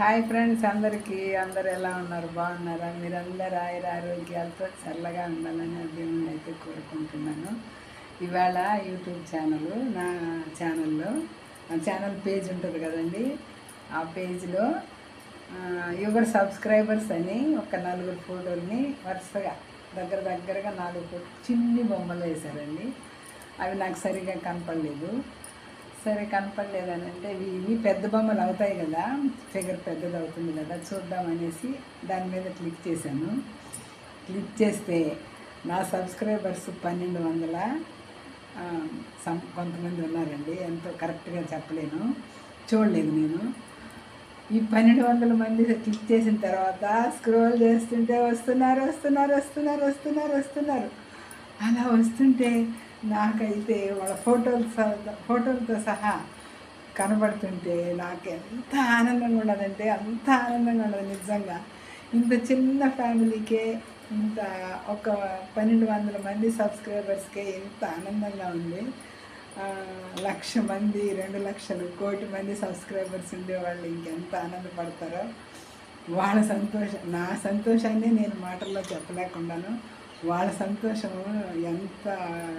Hi friends అందరికీ అందరు ఎలా ఉన్నారు? బాగున్నారా? మీరందరూ ఆయుర ఆరోగ్యాలతో చల్లగా ఉండాలని దేవుణ్ణి అయితే కోరుకుంటున్నాను. ఇవాళ యూట్యూబ్ ఛానల్ నా ఛానల్లో ఛానల్ పేజ్ ఉంటుంది కదండి. ఆ పేజ్లో యువర్ సబ్స్క్రైబర్స్ అని ఒక నలుగురు ఫోటోల్ని వరుసగా దగ్గర దగ్గరగా నాలుగు చిన్ని బొమ్మలు వేశారండి. అవి నాకు సరిగా కనపడలేదు. సరే కనపడలేదని అంటే ఇవి పెద్ద బొమ్మలు అవుతాయి కదా ఫిగర్ పెద్దది అవుతుంది కదా చూద్దామనేసి దాని మీద క్లిక్ చేశాను. క్లిక్ చేస్తే నా సబ్స్క్రైబర్స్ పన్నెండు వందల సం కొంతమంది ఉన్నారండి ఎంతో కరెక్ట్గా చెప్పలేను చూడలేదు నేను. ఈ పన్నెండు వందల మంది క్లిక్ చేసిన తర్వాత స్క్రోల్ చేస్తుంటే వస్తున్నారు వస్తున్నారు వస్తున్నారు వస్తున్నారు వస్తున్నారు. అలా వస్తుంటే నాకైతే వాళ్ళ ఫోటోలు ఫోటోలతో సహా కనబడుతుంటే నాకు ఎంత ఆనందంగా ఉండదంటే అంత ఆనందంగా ఉండదు నిజంగా. ఇంత చిన్న ఫ్యామిలీకే ఇంత ఒక పన్నెండు వందల మంది సబ్స్క్రైబర్స్కే ఎంత ఆనందంగా ఉంది లక్ష మంది రెండు లక్షలు కోటి మంది సబ్స్క్రైబర్స్ ఉండేవాళ్ళు ఇంకెంత ఆనందపడతారో వాళ్ళ సంతోషం నా సంతోషాన్ని నేను మాటల్లో చెప్పలేకుండాను. వాళ్ళ సంతోషం ఎంత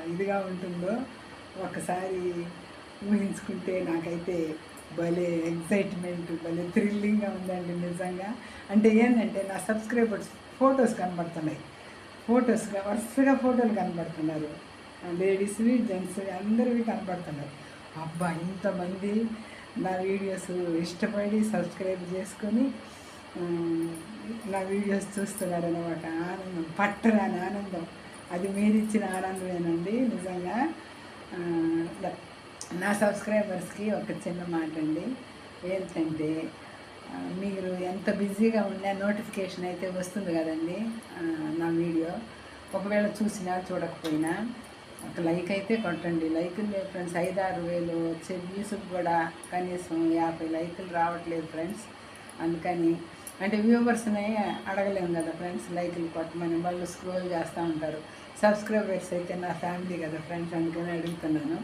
ఇదిగా ఉంటుందో ఒకసారి ఊహించుకుంటే నాకైతే భలే ఎగ్జైట్మెంట్ భలే థ్రిల్లింగ్గా ఉందండి నిజంగా. అంటే ఏంటంటే నా సబ్స్క్రైబర్స్ ఫొటోస్ కనబడుతున్నాయి. ఫొటోస్గా వరుసగా ఫోటోలు కనబడుతున్నారు. లేడీస్వి జెంట్స్ అందరివి కనబడుతున్నారు అబ్బా ఇంతమంది నా వీడియోస్ ఇష్టపడి సబ్స్క్రైబ్ చేసుకొని నా వీడియోస్ చూస్తున్నారు అనమాట. ఆనందం పట్టరాని ఆనందం. అది మీరు ఇచ్చిన ఆనందమేనండి నిజంగా. నా సబ్స్క్రైబర్స్కి ఒక చిన్న మాట అండి ఏంటంటే మీరు ఎంత బిజీగా ఉన్నా నోటిఫికేషన్ అయితే వస్తుంది కదండి నా వీడియో. ఒకవేళ చూసినా చూడకపోయినా ఒక లైక్ అయితే కొట్టండి. లైకులు లేవు ఫ్రెండ్స్ ఐదారు వేలు వచ్చే వ్యూస్కి కూడా కనీసం యాభై లైకులు రావట్లేదు ఫ్రెండ్స్. అందుకని అంటే వ్యూవర్స్ని అడగలేము కదా ఫ్రెండ్స్ లైక్లు కొట్టమని వాళ్ళు స్క్రోల్ చేస్తూ ఉంటారు. సబ్స్క్రైబర్స్ అయితే నా ఫ్యామిలీ కదా ఫ్రెండ్స్ అందుకని అడుగుతున్నాను.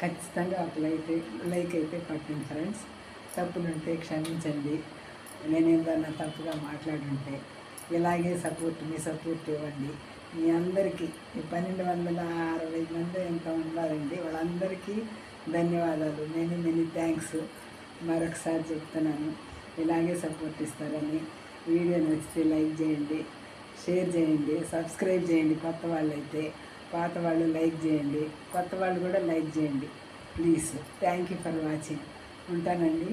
ఖచ్చితంగా ఒక లైక్ లైక్ అయితే కొట్టండి ఫ్రెండ్స్. తప్పులుంటే క్షమించండి. నేను ఏదన్నా తప్పుగా మాట్లాడుంటే ఇలాగే సపోర్ట్ మీ సపోర్ట్ ఇవ్వండి. మీ అందరికీ పన్నెండు వందల అరవై మంది ఎంత ఉన్నారండి వాళ్ళందరికీ ధన్యవాదాలు. మెనీ మెనీ థ్యాంక్స్ మరొకసారి చెప్తున్నాను. ఇలాగే సపోర్ట్ ఇస్తారని. వీడియో నచ్చితే లైక్ చేయండి షేర్ చేయండి సబ్స్క్రైబ్ చేయండి కొత్త వాళ్ళు అయితే పాత వాళ్ళు లైక్ చేయండి కొత్త వాళ్ళు కూడా లైక్ చేయండి. Please thank you for watching ఉంటానండి.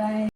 బాయ్